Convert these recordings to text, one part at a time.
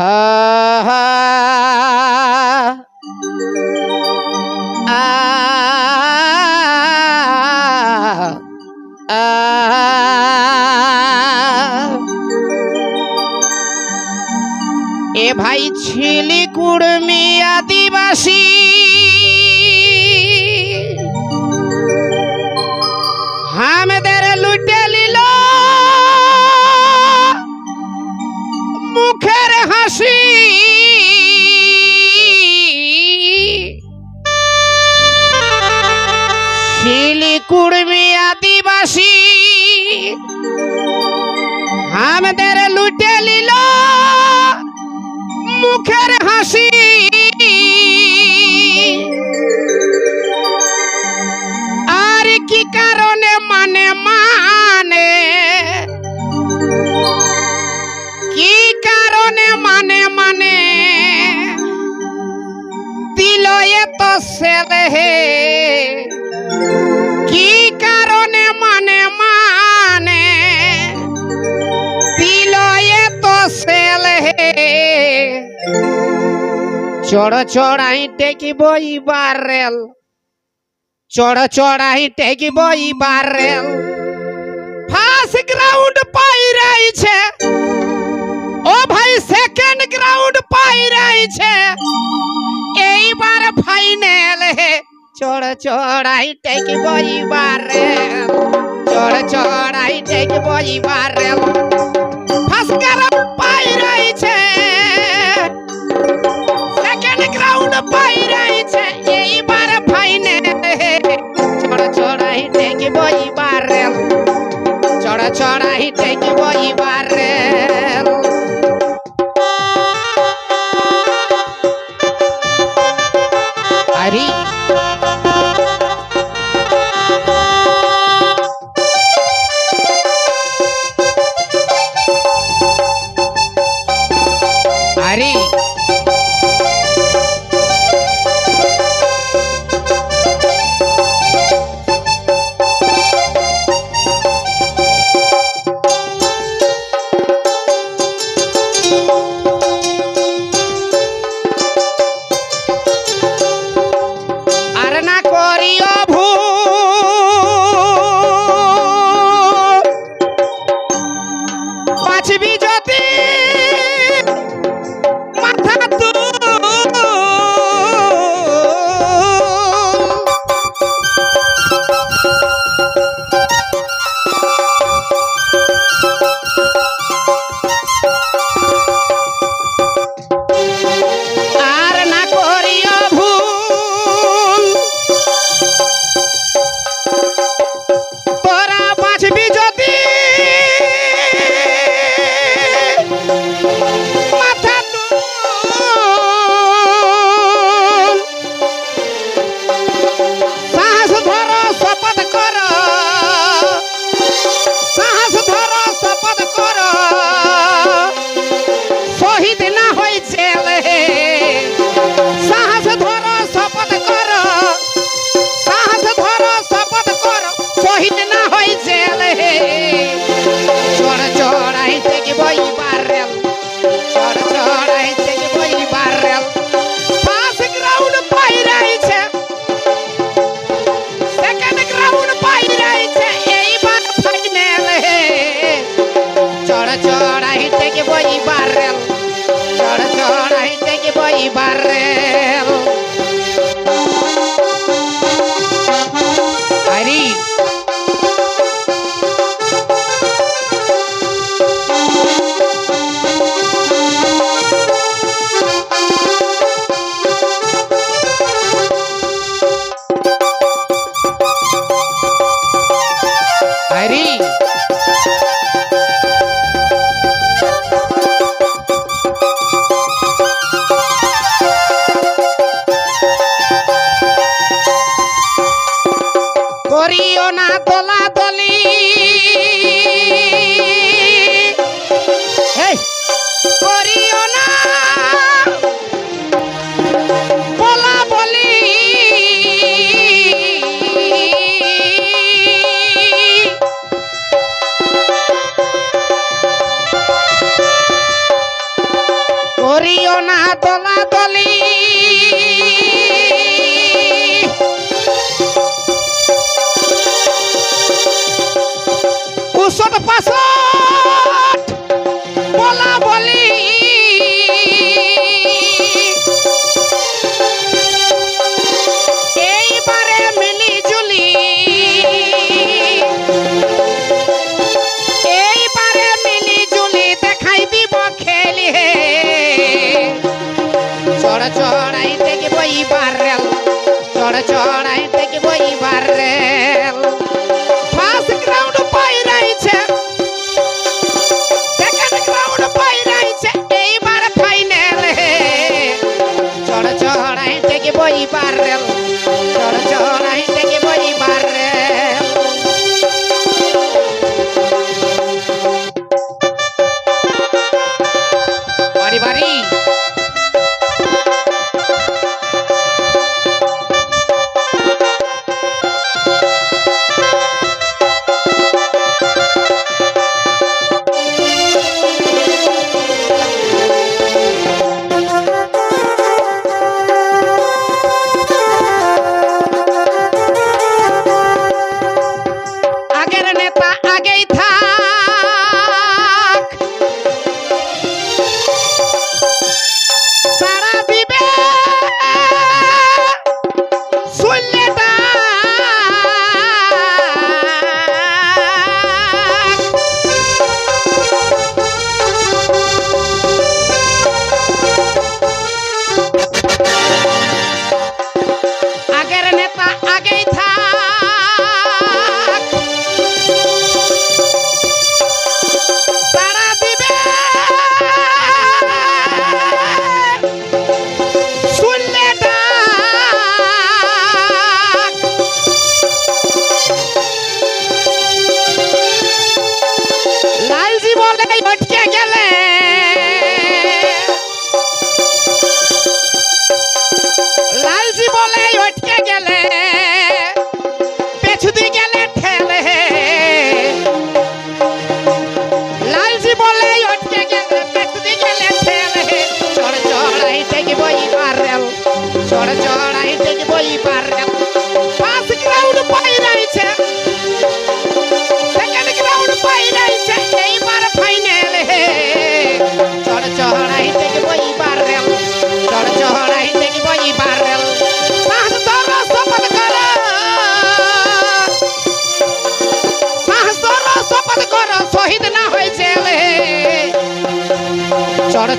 এ ভাই ছিলি কুড়মি আদিবাসী এত সেলে কি কারণে মানে মানে? দিল এত সেলে চড় চড়াই টেকিব ইবার রেল। চড় চড়াই টেকিব ইবার রেল। ফার্স্ট গ্রাউন্ড পাই রয়েছে ও ভাই সেকেন্ড গ্রাউন্ড পাই রয়েছে এইবার ফাইনাল হে। চড় চড়াই টেকিব ইবার রেল চড় চড়াই টেকিব ইবার রেল ফার্স্ট পাই রয়েছে সেকেন্ড গ্রাউন্ড পাই রয়েছে এইবার ফাইনাল চড় চড়াই টেকিব ইবার রেল চড় চড়াই টেকিব ইবার চড়াই থেকে বইবার রেল চড় চড়াই থেকে চড় চড়াই থেকে বইবার রেল। ফার্স্ট গ্রাউন্ড পাই রয়েছে। সেকেন্ড গ্রাউন্ড পাই রয়েছে। এইবার ফাইনাল চড় চড়াই থেকে বইবার রেল। চড় চড়াই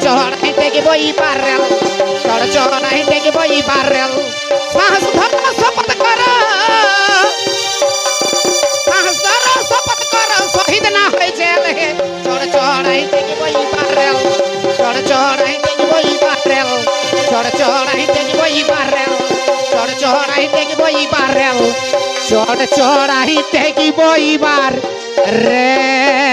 চড় চড়াই থেকে বই পারেল চড় চড়াই থেকে বই পারেল সাহস ধর শপথ কর। সাহস ধর শপথ কর, শহীদ না হয়ে জেলে চড় চড়াই থেকে বই পারেল চড় চড়াই থেকে বই পারেল চড় চড়াই থেকে বই পারেল চড় চড়াই থেকে বই পারেল চড় চড়াই থেকে বইবার রে